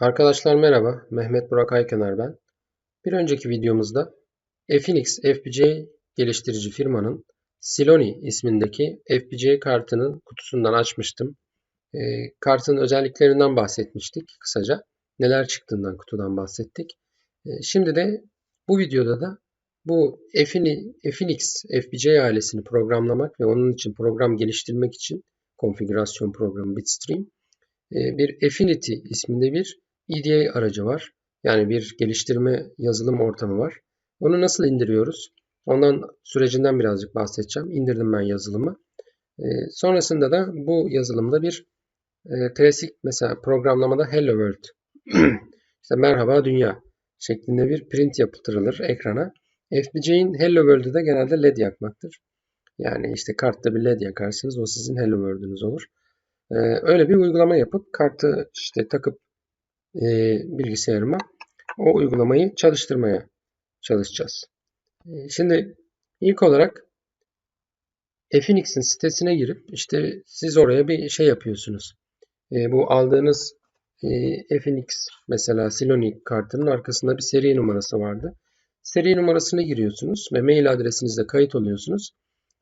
Arkadaşlar merhaba, Mehmet Burak Aykenar ben. Bir önceki videomuzda Finix FPGA geliştirici firmanın Siloni ismindeki FPGA kartının kutusundan açmıştım. E, kartın özelliklerinden bahsetmiştik kısaca. Neler çıktığından kutudan bahsettik. E, şimdi de bu videoda da bu Finix FPGA ailesini programlamak ve onun için program geliştirmek için konfigürasyon programı Bitstream bir Affinity isminde bir EDA aracı var. Yani bir geliştirme yazılım ortamı var. Onu nasıl indiriyoruz? Ondan sürecinden birazcık bahsedeceğim. İndirdim ben yazılımı. E, sonrasında da bu yazılımda bir e, klasik mesela programlamada Hello World işte merhaba dünya şeklinde bir print yaptırılır ekrana. FPGA'in Hello World'ü de genelde LED yakmaktır. Yani işte kartta bir LED yakarsınız o sizin Hello World'ünüz olur. Ee, öyle bir uygulama yapıp kartı işte takıp e, bilgisayarıma o uygulamayı çalıştırmaya çalışacağız. E, şimdi ilk olarak Finix'in sitesine girip işte siz oraya bir şey yapıyorsunuz. E, bu aldığınız e, Finix mesela Siloni kartının arkasında bir seri numarası vardı. Seri numarasını giriyorsunuz ve mail adresinizle kayıt oluyorsunuz.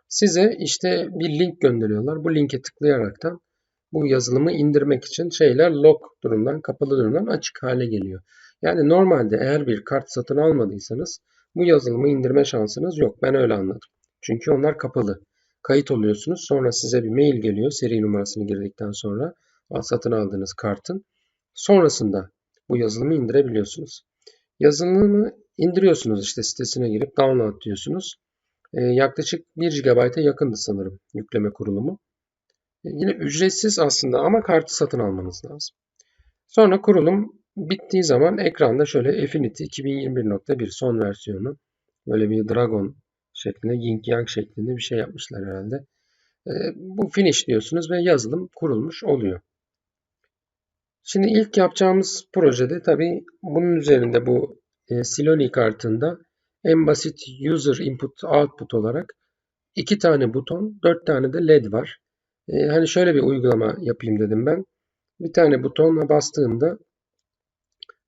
Size işte bir link gönderiyorlar. Bu linke tıklayaraktan bu yazılımı indirmek için şeyler lock durumdan, kapalı durumdan açık hale geliyor. Yani normalde eğer bir kart satın almadıysanız bu yazılımı indirme şansınız yok. Ben öyle anladım. Çünkü onlar kapalı. Kayıt oluyorsunuz. Sonra size bir mail geliyor seri numarasını girdikten sonra satın aldığınız kartın. Sonrasında bu yazılımı indirebiliyorsunuz. Yazılımı indiriyorsunuz işte sitesine girip download diyorsunuz. Ee, yaklaşık 1 GB'a yakındı sanırım yükleme kurulumu. Yine ücretsiz aslında ama kartı satın almanız lazım. Sonra kurulum bittiği zaman ekranda şöyle Affinity 2021.1 son versiyonu böyle bir Dragon şeklinde, Yin Yang şeklinde bir şey yapmışlar herhalde. E, bu finish diyorsunuz ve yazılım kurulmuş oluyor. Şimdi ilk yapacağımız projede tabi bunun üzerinde bu e, Siloni kartında en basit user input output olarak iki tane buton, dört tane de led var. E, hani şöyle bir uygulama yapayım dedim ben. Bir tane butonla bastığımda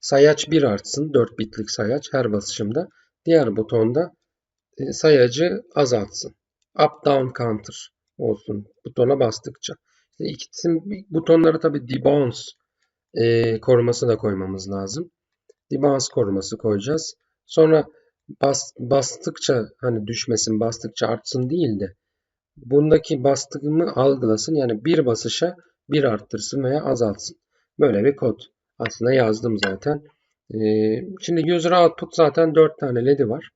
sayaç 1 artsın. 4 bitlik sayaç her basışımda. Diğer butonda e, sayacı azaltsın. Up down counter olsun butona bastıkça. İşte ikisinin butonları tabi debounce e, koruması da koymamız lazım. Debounce koruması koyacağız. Sonra bas, bastıkça hani düşmesin bastıkça artsın değil de bundaki bastığımı algılasın. Yani bir basışa bir arttırsın veya azaltsın. Böyle bir kod. Aslında yazdım zaten. Ee, şimdi user output zaten 4 tane led'i var.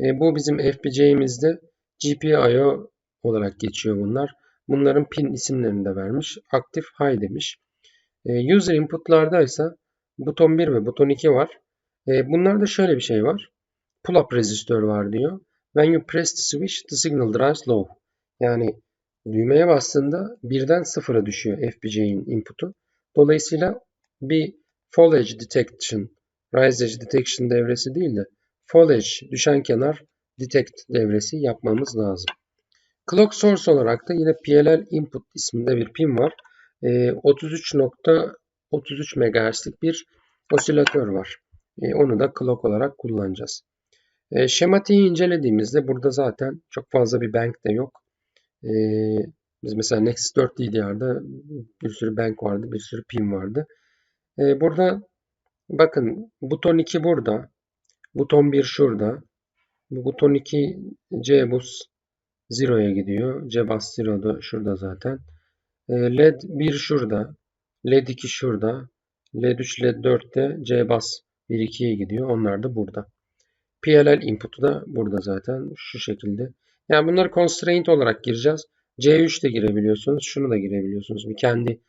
Ee, bu bizim FPGA'mizde GPIO olarak geçiyor bunlar. Bunların pin isimlerini de vermiş. Aktif high demiş. Ee, user input'larda ise buton 1 ve buton 2 var. Bunlarda şöyle bir şey var. Pull up resistör var diyor. When you press the switch, the signal drives low. Yani düğmeye bastığında birden sıfıra düşüyor FPGA'nin input'u. Dolayısıyla bir fall edge detection, rise edge detection devresi değil de fall edge, düşen kenar detect devresi yapmamız lazım. Clock source olarak da yine PLL input isminde bir pin var. 33.33 ee, MHz'lik bir osilatör var. Ee, onu da clock olarak kullanacağız. Ee, şematiği incelediğimizde burada zaten çok fazla bir bank de yok. Ee, biz mesela Nexus 4 DDR'da bir sürü bank vardı, bir sürü pin vardı. Ee, burada bakın buton 2 burada, buton 1 şurada. Bu buton 2 C bus 0'ya gidiyor. C bus 0 da şurada zaten. Ee, LED 1 şurada, LED 2 şurada, LED 3, LED 4 de C bus 1 2'ye gidiyor. Onlar da burada. PLL input'u da burada zaten şu şekilde. Yani bunları constraint olarak gireceğiz. C3 de girebiliyorsunuz. Şunu da girebiliyorsunuz. Bir kendi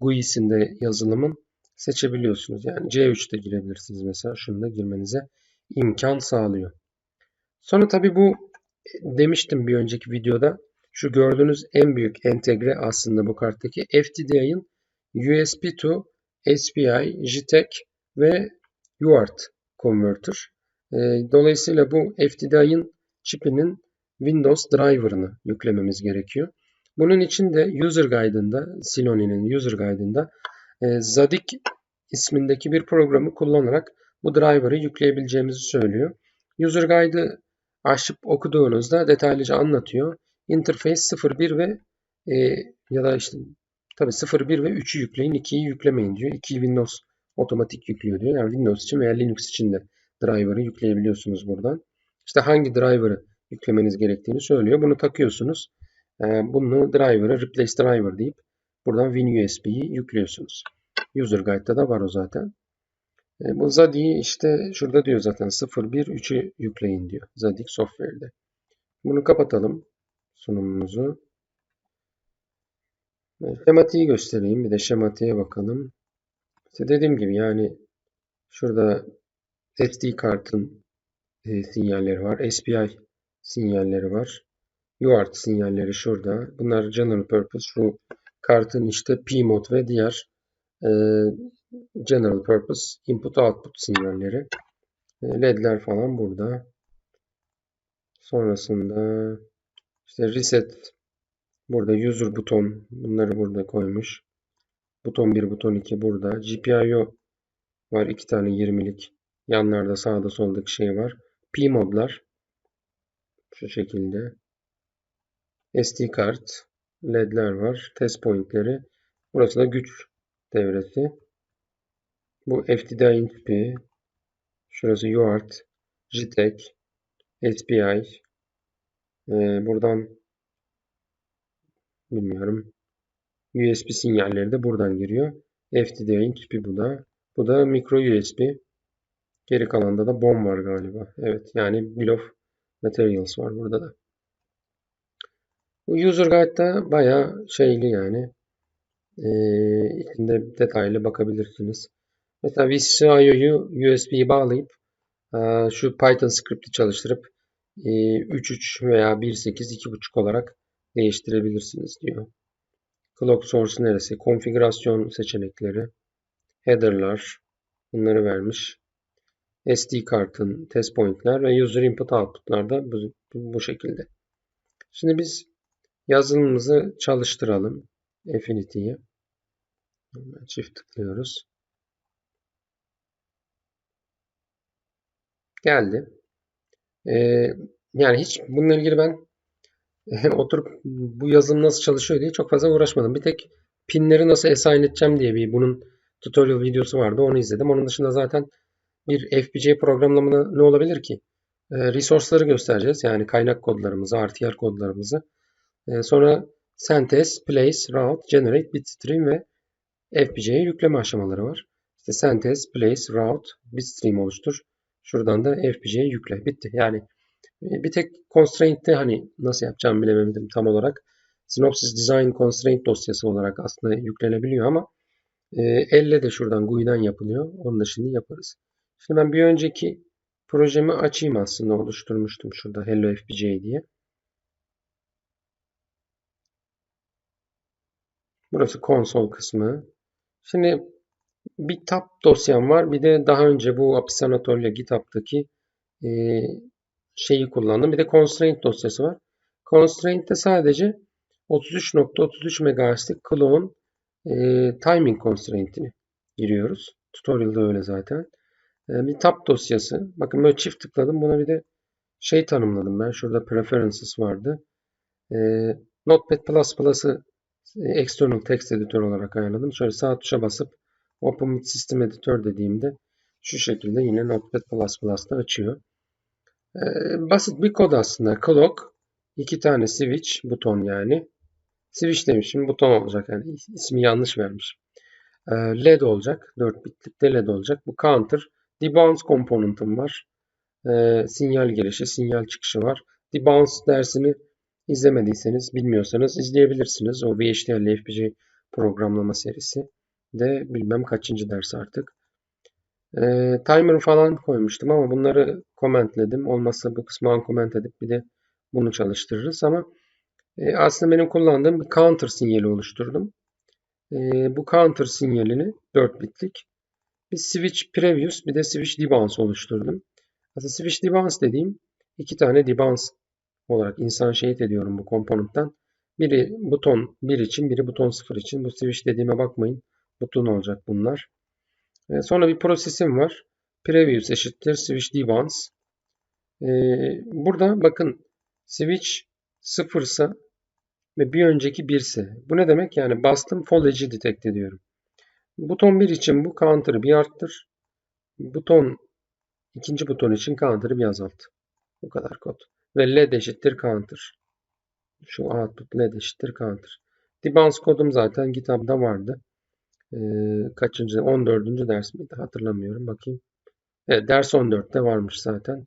GUI'sinde yazılımın seçebiliyorsunuz. Yani C3 de girebilirsiniz mesela. Şunu da girmenize imkan sağlıyor. Sonra tabii bu demiştim bir önceki videoda. Şu gördüğünüz en büyük entegre aslında bu karttaki FTDI'nin USB to SPI, JTAG ve UART converter. Dolayısıyla bu FTDI'nin çipinin Windows driver'ını yüklememiz gerekiyor. Bunun için de user guide'ında, Siloni'nin user guide'ında e, Zadig ismindeki bir programı kullanarak bu driver'ı yükleyebileceğimizi söylüyor. User Guide'ı açıp okuduğunuzda detaylıca anlatıyor. Interface 01 ve e, ya da işte tabi 01 ve 3'ü yükleyin, 2'yi yüklemeyin diyor. 2'yi Windows otomatik yüklüyor diyor. Yani Windows için veya Linux için de driver'ı yükleyebiliyorsunuz buradan. İşte hangi driver'ı yüklemeniz gerektiğini söylüyor. Bunu takıyorsunuz. Ee, bunu driver'ı replace driver deyip buradan WinUSB'yi yüklüyorsunuz. User Guide'da da var o zaten. E, bu Zadi'yi işte şurada diyor zaten 0.1.3'ü yükleyin diyor. Zadig Software'de. Bunu kapatalım sunumumuzu. E, şematiği göstereyim. Bir de şematiğe bakalım. İşte dediğim gibi yani şurada SD kartın e, sinyalleri var. SPI sinyalleri var. UART sinyalleri şurada. Bunlar general purpose. Şu kartın işte PMOD ve diğer e, general purpose input output sinyalleri. E, LED'ler falan burada. Sonrasında işte reset burada user buton bunları burada koymuş. Buton 1, buton 2 burada. GPIO var. iki tane 20'lik. Yanlarda sağda soldaki şey var. P modlar şu şekilde. SD kart, ledler var. Test pointleri. Burası da güç devresi. Bu FTDI intipi. Şurası UART, JTAG, SPI. Ee, buradan bilmiyorum. USB sinyalleri de buradan giriyor. FTDI'nin tipi bu da. Bu da micro USB. Geri kalanda da BOM var galiba. Evet yani Bill of Materials var burada da. Bu User Guide'da bayağı şeyli yani. Ee, içinde detaylı bakabilirsiniz. Mesela VCIO'yu USB'ye bağlayıp e, şu Python script'i çalıştırıp 3.3 e, veya 1.8 2.5 olarak değiştirebilirsiniz diyor. Clock source neresi? Konfigürasyon seçenekleri, header'lar bunları vermiş. SD kartın test point'ler ve user input output'lar da bu, bu şekilde. Şimdi biz yazılımımızı çalıştıralım. Affinity'ye. Çift tıklıyoruz. Geldi. Ee, yani hiç bununla ilgili ben oturup bu yazılım nasıl çalışıyor diye çok fazla uğraşmadım. Bir tek pinleri nasıl assign edeceğim diye bir bunun tutorial videosu vardı. Onu izledim. Onun dışında zaten bir FPGA programlamada ne olabilir ki? E, resource'ları göstereceğiz. Yani kaynak kodlarımızı, RTL kodlarımızı. E, sonra Sentence, Place, Route, Generate, Bitstream ve FPGA'ye yükleme aşamaları var. İşte Sentence, Place, Route, Bitstream oluştur. Şuradan da FPGA'ye yükle. Bitti. Yani ee, bir tek constraint'te hani nasıl yapacağımı bilemedim tam olarak. Synopsys Design Constraint dosyası olarak aslında yüklenebiliyor ama e, elle de şuradan GUI'den yapılıyor. Onu da şimdi yaparız. Şimdi ben bir önceki projemi açayım aslında oluşturmuştum şurada Hello FPGA diye. Burası konsol kısmı. Şimdi bir tab dosyam var. Bir de daha önce bu Apis Anatolia GitHub'daki e, şeyi kullandım. Bir de constraint dosyası var. Constraint'te sadece 33.33 MHz'lik clone e, timing constraint'ini giriyoruz. Tutorial'da öyle zaten. E, bir tab dosyası. Bakın böyle çift tıkladım. Buna bir de şey tanımladım ben. Şurada preferences vardı. E, Notepad++'ı e, external text editor olarak ayarladım. Şöyle sağ tuşa basıp Open with System Editor dediğimde şu şekilde yine Notepad++'da açıyor. Ee, basit bir kod aslında. Clock, iki tane switch, buton yani. Switch demişim, buton olacak yani ismi yanlış vermiş. Ee, LED olacak, 4 bitlik LED olacak. Bu counter, debounce komponentim var. Ee, sinyal girişi, sinyal çıkışı var. Debounce dersini izlemediyseniz, bilmiyorsanız izleyebilirsiniz. O VHDL FPGA programlama serisi de bilmem kaçıncı ders artık. E, timer falan koymuştum ama bunları commentledim. Olmazsa bu kısmı uncomment edip bir de bunu çalıştırırız ama e, aslında benim kullandığım bir counter sinyali oluşturdum. E, bu counter sinyalini 4 bitlik bir switch previous bir de switch debounce oluşturdum. Aslında switch debounce dediğim iki tane debounce olarak insan şehit ediyorum bu komponentten. Biri buton 1 için, biri buton 0 için. Bu switch dediğime bakmayın. Buton olacak bunlar. E, sonra bir prosesim var. Previous eşittir switch debounce. E, burada bakın switch sıfırsa ve bir önceki 1 ise. Bu ne demek? Yani bastım fall edge'i detect ediyorum. Buton 1 için bu counter'ı bir arttır. Buton ikinci buton için counter'ı bir azalt. Bu kadar kod. Ve led eşittir counter. Şu output led eşittir counter. Debounce kodum zaten GitHub'da vardı. Ee, kaçıncı? 14. ders miydi? Hatırlamıyorum. Bakayım. Evet, ders 14'te varmış zaten.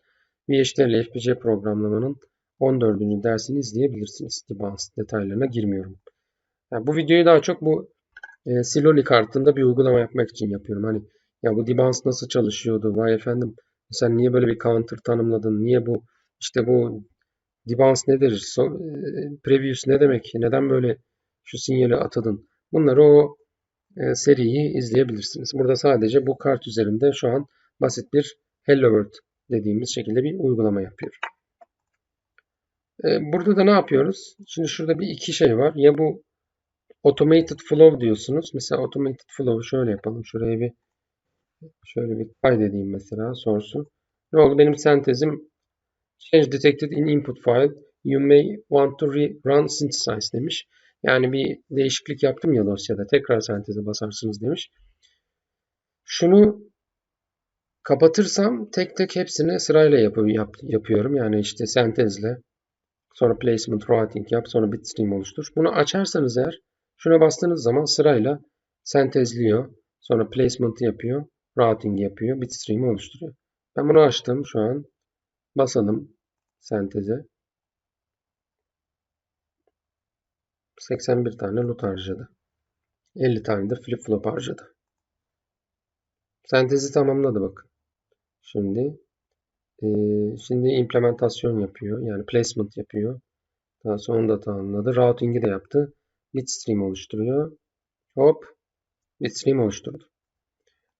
VHDL FPC programlamanın 14. dersini izleyebilirsiniz. Debounce detaylarına girmiyorum. Yani bu videoyu daha çok bu e, Siloli kartında bir uygulama yapmak için yapıyorum. Hani ya bu debounce nasıl çalışıyordu? Vay efendim sen niye böyle bir counter tanımladın? Niye bu işte bu debounce nedir? So, e, previous ne demek? Neden böyle şu sinyali atadın? Bunları o e, seriyi izleyebilirsiniz. Burada sadece bu kart üzerinde şu an basit bir Hello World dediğimiz şekilde bir uygulama yapıyorum. E, burada da ne yapıyoruz? Şimdi şurada bir iki şey var. Ya bu automated flow diyorsunuz. Mesela automated flow'u şöyle yapalım. Şuraya bir şöyle bir kaydedeyim mesela source'u. Ne oldu? Benim sentezim change detected in input file. You may want to run synthesize demiş. Yani bir değişiklik yaptım ya dosyada. Tekrar senteze basarsınız demiş. Şunu kapatırsam tek tek hepsini sırayla yap yap yapıyorum. Yani işte sentezle sonra placement routing yap sonra bitstream oluştur. Bunu açarsanız eğer şuna bastığınız zaman sırayla sentezliyor. Sonra placement yapıyor. Routing yapıyor. Bitstream'i oluşturuyor. Ben bunu açtım şu an. Basalım senteze. 81 tane loot harcadı. 50 tane de flip flop harcadı. Sentezi tamamladı bakın. Şimdi e, şimdi implementasyon yapıyor. Yani placement yapıyor. Daha sonra onu da tamamladı. Routing'i de yaptı. Bitstream oluşturuyor. Hop. Bitstream oluşturdu.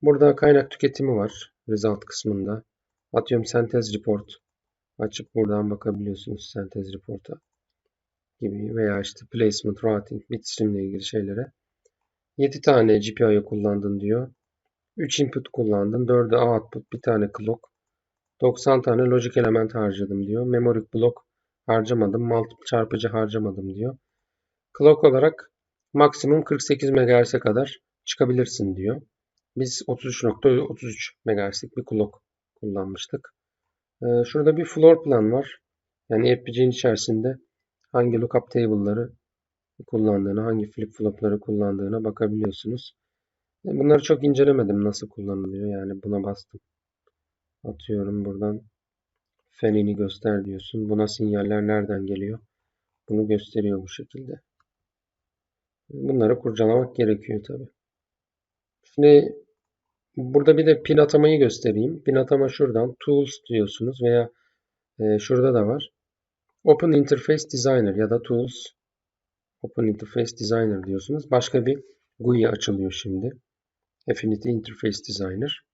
Burada kaynak tüketimi var. Result kısmında. Atıyorum sentez report. Açıp buradan bakabiliyorsunuz sentez report'a gibi veya işte placement, routing, bitstream ile ilgili şeylere. 7 tane GPIO kullandın diyor. 3 input kullandın. 4'ü output, bir tane clock. 90 tane logic element harcadım diyor. Memory block harcamadım. Multiple çarpıcı harcamadım diyor. Clock olarak maksimum 48 MHz'e kadar çıkabilirsin diyor. Biz 33.33 MHz'lik bir clock kullanmıştık. Ee, şurada bir floor plan var. Yani FPGA'nin içerisinde hangi lookup table'ları kullandığını, hangi flip flop'ları kullandığına bakabiliyorsunuz. E, bunları çok incelemedim nasıl kullanılıyor. Yani buna bastım. Atıyorum buradan fenini göster diyorsun. Buna sinyaller nereden geliyor? Bunu gösteriyor bu şekilde. Bunları kurcalamak gerekiyor tabi. Şimdi burada bir de pin atamayı göstereyim. Pin atama şuradan Tools diyorsunuz veya e, şurada da var. Open Interface Designer ya da Tools Open Interface Designer diyorsunuz. Başka bir GUI açılıyor şimdi. Affinity Interface Designer.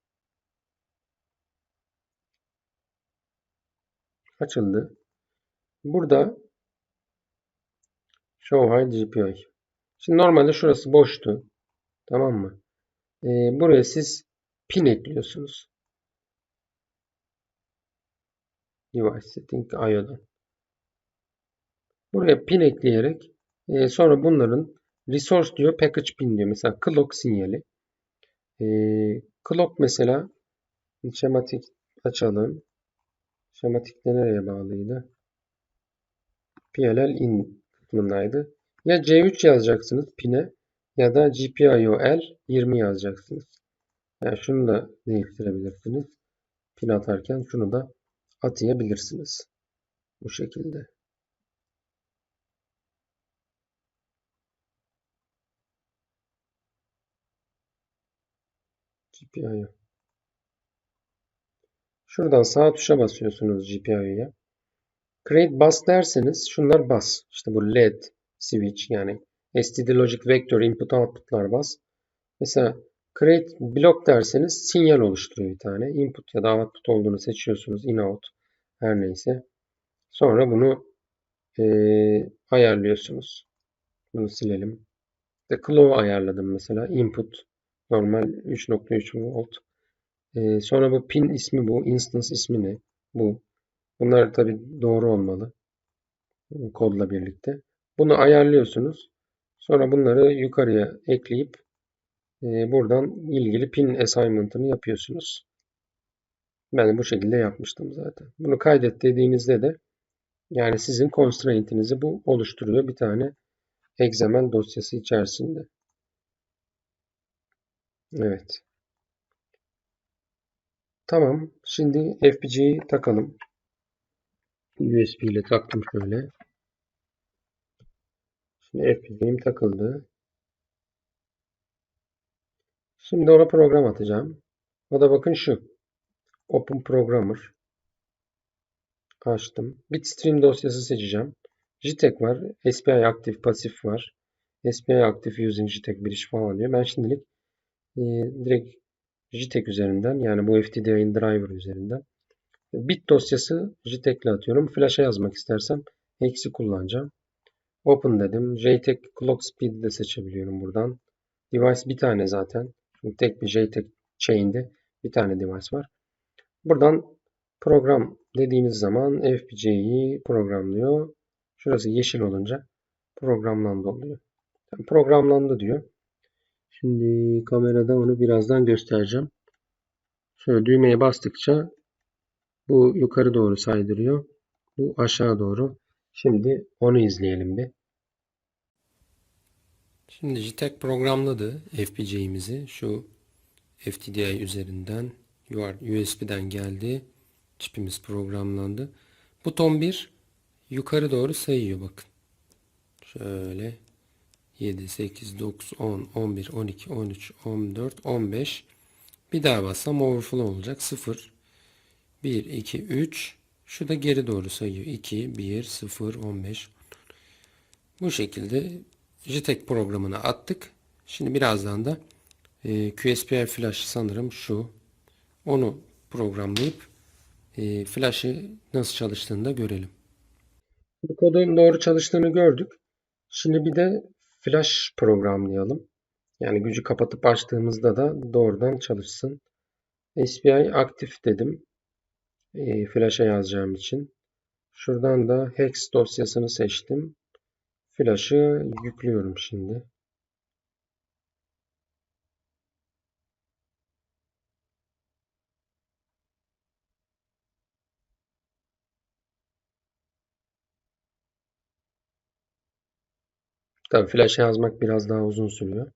Açıldı. Burada Show Hide GPI. Şimdi normalde şurası boştu. Tamam mı? Ee, buraya siz pin ekliyorsunuz. Device Setting IO'dan. Buraya pin ekleyerek e, sonra bunların resource diyor package pin diyor. Mesela clock sinyali. E, clock mesela şematik açalım. Şematikte nereye bağlıydı? PLL in kısmındaydı. Ya C3 yazacaksınız pine ya da GPIO-L 20 yazacaksınız. Yani şunu da değiştirebilirsiniz. Pin atarken şunu da atayabilirsiniz. Bu şekilde. GPIO. Şuradan sağ tuşa basıyorsunuz GPIO'ya. Create bus derseniz şunlar bus. İşte bu LED, switch yani STD Logic Vector input output'lar bus. Mesela create block derseniz sinyal oluşturuyor bir tane. Input ya da output olduğunu seçiyorsunuz. In out her neyse. Sonra bunu e, ayarlıyorsunuz. Bunu silelim. The claw ayarladım mesela. Input Normal 3.3 volt. Ee, sonra bu pin ismi bu. Instance ismi ne? Bu. Bunlar tabi doğru olmalı. Kodla birlikte. Bunu ayarlıyorsunuz. Sonra bunları yukarıya ekleyip e, buradan ilgili pin assignment'ını yapıyorsunuz. Ben bu şekilde yapmıştım zaten. Bunu kaydet dediğinizde de yani sizin constraint'inizi bu oluşturuyor bir tane XML dosyası içerisinde. Evet. Tamam. Şimdi FPGA'yı takalım. USB ile taktım şöyle. Şimdi FPGA'm takıldı. Şimdi ona program atacağım. O da bakın şu. Open Programmer. Açtım. Bitstream dosyası seçeceğim. JTAG var. SPI Active Passive var. SPI Active Using JTAG bir iş falan diyor. Ben şimdilik e, direkt JTAG üzerinden yani bu FTDI'nin driver üzerinden bit dosyası JTAG ile atıyorum. Flash'a yazmak istersem eksi kullanacağım. Open dedim. JTAG Clock Speed'i de seçebiliyorum buradan. Device bir tane zaten. Çünkü tek bir JTAG chain'de bir tane device var. Buradan program dediğiniz zaman FPGA'yı programlıyor. Şurası yeşil olunca programlandı oluyor. Programlandı diyor. Şimdi kamerada onu birazdan göstereceğim. Şöyle düğmeye bastıkça bu yukarı doğru saydırıyor. Bu aşağı doğru. Şimdi onu izleyelim bir. Şimdi JTAG programladı FPGA'mizi. Şu FTDI üzerinden USB'den geldi. Çipimiz programlandı. Buton 1 yukarı doğru sayıyor bakın. Şöyle 7, 8, 9, 10, 11, 12, 13, 14, 15. Bir daha bassam overflow olacak. 0, 1, 2, 3. Şu da geri doğru sayıyor. 2, 1, 0, 15. Bu şekilde JTAG programını attık. Şimdi birazdan da e, QSPR Flash sanırım şu. Onu programlayıp e, Flash'ı nasıl çalıştığını da görelim. Bu kodun doğru çalıştığını gördük. Şimdi bir de Flash programlayalım. Yani gücü kapatıp açtığımızda da doğrudan çalışsın. SPI aktif dedim. E, Flash'a yazacağım için. Şuradan da hex dosyasını seçtim. Flash'ı yüklüyorum şimdi. Tabi flash yazmak biraz daha uzun sürüyor.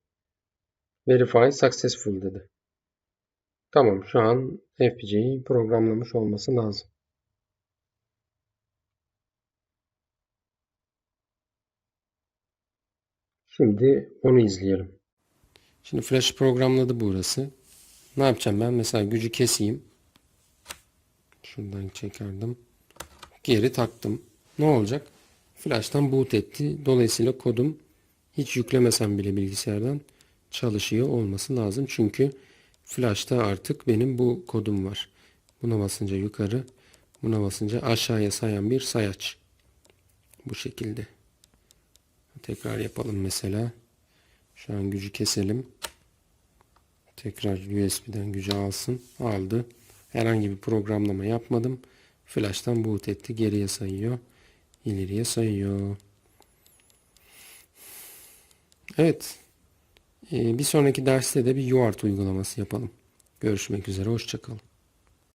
Verify successful dedi. Tamam şu an FPGA'yi programlamış olması lazım. Şimdi onu izleyelim. Şimdi flash programladı burası. Ne yapacağım ben? Mesela gücü keseyim. Şuradan çekerdim. Geri taktım. Ne olacak? Flash'tan boot etti. Dolayısıyla kodum hiç yüklemesem bile bilgisayardan çalışıyor olması lazım. Çünkü Flash'ta artık benim bu kodum var. Buna basınca yukarı, buna basınca aşağıya sayan bir sayaç. Bu şekilde. Tekrar yapalım mesela. Şu an gücü keselim. Tekrar USB'den gücü alsın. Aldı. Herhangi bir programlama yapmadım. Flash'tan boot etti. Geriye sayıyor. ileriye sayıyor. Evet. Ee, bir sonraki derste de bir UART uygulaması yapalım. Görüşmek üzere. Hoşçakalın.